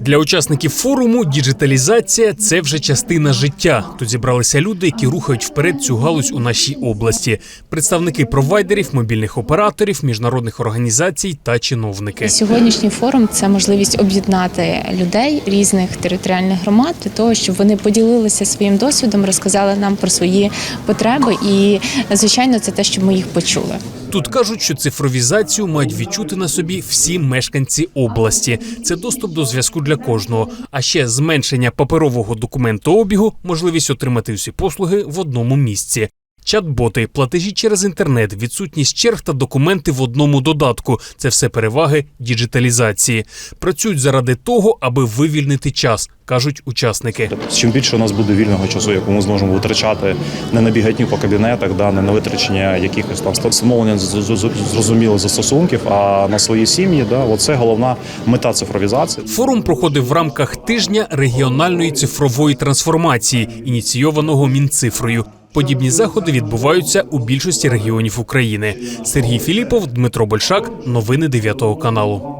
Для учасників форуму діджиталізація це вже частина життя. Тут зібралися люди, які рухають вперед цю галузь у нашій області. Представники провайдерів, мобільних операторів, міжнародних організацій та чиновники. Сьогоднішній форум це можливість об'єднати людей різних територіальних громад для того, щоб вони поділилися своїм досвідом, розказали нам про свої потреби, і звичайно, це те, щоб ми їх почули. Тут кажуть, що цифровізацію мають відчути на собі всі мешканці області. Це доступ до зв'язку для кожного, а ще зменшення паперового документообігу, можливість отримати всі послуги в одному місці. Чат-боти, платежі через інтернет, відсутність черг та документи в одному додатку це все переваги діджиталізації. Працюють заради того, аби вивільнити час, кажуть учасники. Чим більше у нас буде вільного часу, яку ми зможемо витрачати не на бігатню по кабінетах, да, не на витрачення якихось там встановлення зрозумілих застосунків, а на свої сім'ї, да, оце головна мета цифровізації. Форум проходив в рамках тижня регіональної цифрової трансформації, ініційованого Мінцифрою. Подібні заходи відбуваються у більшості регіонів України. Сергій Філіпов, Дмитро Большак, новини 9 каналу.